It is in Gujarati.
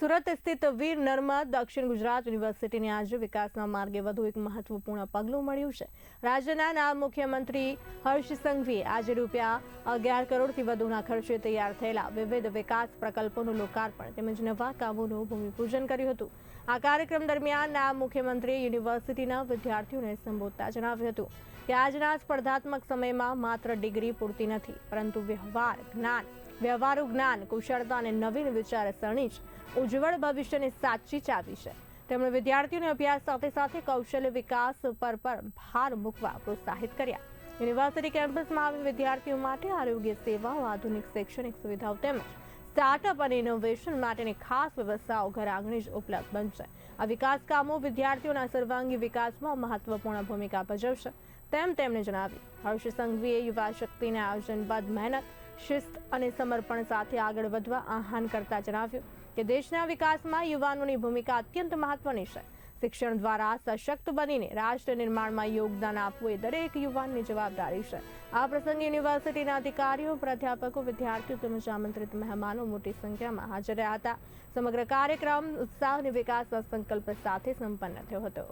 સુરત સ્થિત વીર નર્મદ દક્ષિણ ગુજરાત યુનિવર્સિટીને આજે વિકાસના માર્ગે વધુ એક મહત્વપૂર્ણ પગલું મળ્યું છે. રાજ્યના નાયબ મુખ્યમંત્રી હર્ષ સંઘવીએ આજે રૂપિયા અગિયાર કરોડથી વધુના ખર્ચે તૈયાર થયેલા વિવિધ વિકાસ પ્રકલ્પોનું લોકાર્પણ તેમજ નવા કામોનું ભૂમિપૂજન કર્યું હતું. આ કાર્યક્રમ દરમિયાન નાયબ મુખ્યમંત્રીએ યુનિવર્સિટીના વિદ્યાર્થીઓને સંબોધતા જણાવ્યું હતું કે આજના સ્પર્ધાત્મક સમયમાં માત્ર ડિગ્રી પૂરતી નથી, પરંતુ વ્યવહાર, જ્ઞાન વ્યવહારુ જ્ઞાન, કુશળતા અને નવીન વિચારસરણી જ ઉજ્જવળ ભવિષ્યની સાચી ચાવી છે. તેમણે વિદ્યાર્થીઓને અભ્યાસ સાથે સાથે કૌશલ્ય વિકાસ પર પણ ભાર મૂકવા પ્રોત્સાહિત કર્યા. યુનિવર્સિટી કેમ્પસમાં આવેલ વિદ્યાર્થીઓ માટે આરોગ્ય સેવાઓ, આધુનિક શૈક્ષણિક સુવિધાઓ તેમજ સ્ટાર્ટઅપ અને ઇનોવેશન માટેની ખાસ વ્યવસ્થાઓ ઘર આંગણે જ ઉપલબ્ધ બનશે. આ વિકાસ કામો વિદ્યાર્થીઓના સર્વાંગી વિકાસમાં મહત્વપૂર્ણ ભૂમિકા ભજવશે. તેમ તેમણે જણાવ્યું. હર્ષ સંઘવીએ યુવા શક્તિના આયોજન બાદ મહેનત શિસ્ત અને સમર્પણ સાથે આગળ વધવા આહ્વાન કરતા જણાવ્યું કે દેશના વિકાસમાં યુવાનોની ભૂમિકા અત્યંત મહત્વની છે. શિક્ષણ દ્વારા સશક્ત બનીને રાષ્ટ્ર નિર્માણમાં યોગદાન આપવું એ દરેક યુવાનની જવાબદારી છે. આ પ્રસંગે યુનિવર્સિટીના અધિકારીઓ, પ્રાધ્યાપકો, વિદ્યાર્થીઓ તેમજ આમંત્રિત મહેમાનો મોટી સંખ્યામાં હાજર રહ્યા હતા. સમગ્ર કાર્યક્રમ ઉત્સાહ અને વિકાસના સંકલ્પ સાથે સંપન્ન થયો હતો.